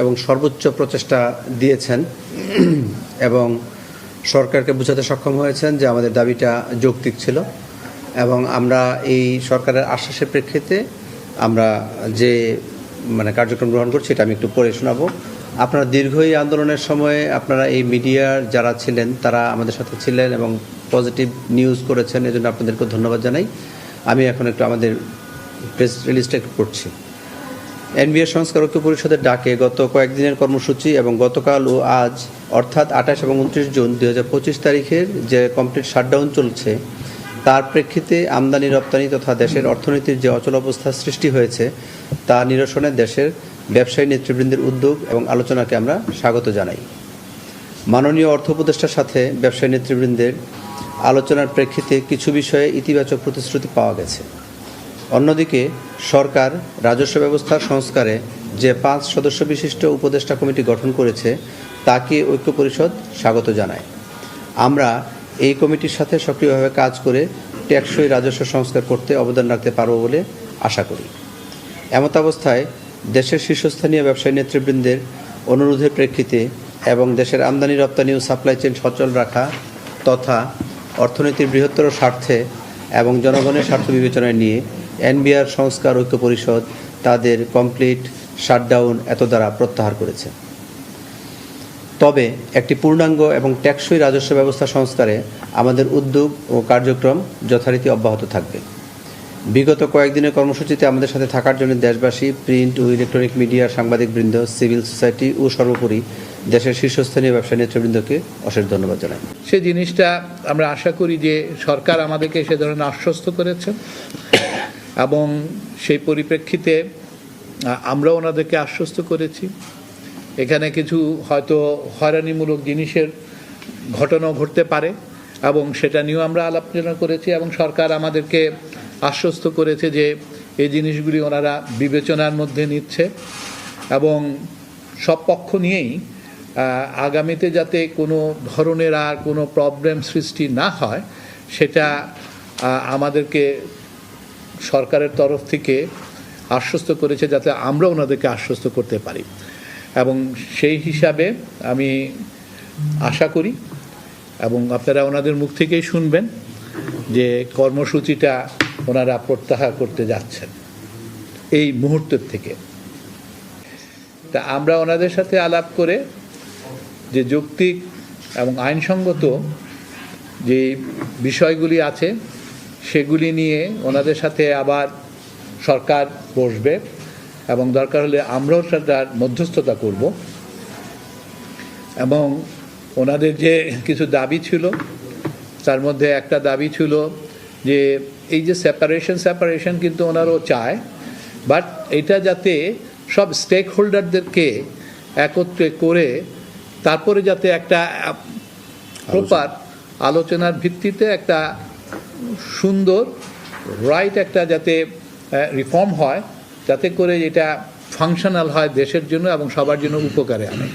এবং সর্বোচ্চ প্রচেষ্টা দিয়েছেন। এবং সরকারকে বোঝাতে সক্ষম হয়েছেন যে আমাদের দাবিটা যৌক্তিক ছিল। এবং আমরা এই সরকারের আশ্বাসের প্রেক্ষিতে আমরা যে মানে কার্যক্রম গ্রহণ করছি, এটা আমি একটু পড়ে শোনাবো। আপনারা দীর্ঘ এই আন্দোলনের সময়ে আপনারা এই মিডিয়ার যারা ছিলেন, তারা আমাদের সাথে ছিলেন এবং পজিটিভ নিউজ করেছেন, এজন্য আপনাদেরকে ধন্যবাদ জানাই। আমি এখন একটু আমাদের প্রেস রিলিজটা একটু পড়ছি। এনবিএ সংস্কার ঐক্য পরিষদের ডাকে গত কয়েকদিনের কর্মসূচি এবং গতকাল ও আজ, অর্থাৎ আঠাশ এবং উনত্রিশ জুন দু হাজার পঁচিশ তারিখের যে কমপ্লিট শাটডাউন চলছে, তার প্রেক্ষিতে আমদানি, রপ্তানি তথা দেশের অর্থনীতির যে অচল অবস্থা সৃষ্টি হয়েছে, তা নিরসনে দেশের ব্যবসায়ী নেতৃবৃন্দের উদ্যোগ এবং আলোচনাকে আমরা স্বাগত জানাই। মাননীয় অর্থ উপদেষ্টার সাথে ব্যবসায়ী নেতৃবৃন্দের আলোচনার প্রেক্ষিতে কিছু বিষয়ে ইতিবাচক প্রতিশ্রুতি পাওয়া গেছে। অন্যদিকে, সরকার রাজস্ব ব্যবস্থার সংস্কারে যে পাঁচ সদস্য বিশিষ্ট উপদেষ্টা কমিটি গঠন করেছে, তাকে ঐক্য পরিষদ স্বাগত জানায়। আমরা এই কমিটির সাথে সক্রিয়ভাবে কাজ করে টেকসই রাজস্ব সংস্কার করতে অবদান রাখতে পারব বলে আশা করি। এমতাবস্থায় দেশের শীর্ষস্থানীয় ব্যবসায়ী নেতৃবৃন্দের অনুরোধের প্রেক্ষিতে এবং দেশের আমদানি, রপ্তানি ও সাপ্লাই চেন সচল রাখা তথা অর্থনীতির বৃহত্তর স্বার্থে এবং জনগণের স্বার্থ বিবেচনায় নিয়ে এনবিআর সংস্কার ঐক্য পরিষদ তাদের কমপ্লিট শাটডাউন এত দ্বারা প্রত্যাহার করেছে। তবে একটি পূর্ণাঙ্গ এবং টেকসই রাজস্ব ব্যবস্থা সংস্কারে আমাদের উদ্যোগ ও কার্যক্রম যথারীতি অব্যাহত থাকবে। বিগত কয়েকদিনের কর্মসূচিতে আমাদের সাথে থাকার জন্য দেশবাসী, প্রিন্ট ও ইলেকট্রনিক মিডিয়ার সাংবাদিকবৃন্দ, সিভিল সোসাইটি ও সর্বোপরি দেশের শীর্ষস্থানীয় ব্যবসায়ী নেতৃবৃন্দকে অশেষ ধন্যবাদ জানাই। সে জিনিসটা আমরা আশা করি যে সরকার আমাদেরকে সে ধরনের আশ্বস্ত করেছে। এবং সেই পরিপ্রেক্ষিতে আমরা ওনাদেরকে আশ্বস্ত করেছি। এখানে কিছু হয়তো হয়রানিমূলক জিনিসের ঘটনাও ঘটতে পারে এবং সেটা নিয়েও আমরা আলোচনা করেছি এবং সরকার আমাদেরকে আশ্বস্ত করেছে যে এই জিনিসগুলি ওনারা বিবেচনার মধ্যে নিচ্ছে এবং সব পক্ষ নিয়েই আগামীতে যাতে কোনো ধরনের আর কোনো প্রবলেম সৃষ্টি না হয়, সেটা আমাদেরকে সরকারের তরফ থেকে আশ্বস্ত করেছে যাতে আমরা ওনাদেরকে আশ্বস্ত করতে পারি। এবং সেই হিসাবে আমি আশা করি এবং আপনারা ওনাদের মুখ থেকেই শুনবেন যে কর্মসূচিটা ওনারা প্রত্যাহার করতে যাচ্ছেন এই মুহূর্তের থেকে। তা আমরা ওনাদের সাথে আলাপ করে যে যৌক্তিক এবং আইনসঙ্গত যে বিষয়গুলি আছে সেগুলি নিয়ে ওনাদের সাথে আবার সরকার বসবে এবং দরকার হলে আমরাও তার মধ্যস্থতা করব। এবং ওনাদের যে কিছু দাবি ছিল তার মধ্যে একটা দাবি ছিল যে এই যে সেপারেশন সেপারেশন কিন্তু ওনারও চায় বাট এটা যাতে সব স্টেক হোল্ডারদেরকে একত্রে করে তারপরে যাতে একটা প্রপার আলোচনার ভিত্তিতে একটা সুন্দর রাইট একটা যাতে রিফর্ম হয়, যাতে করে এটা ফাংশনাল হয় দেশের জন্য এবং সবার জন্য উপকারে আনে।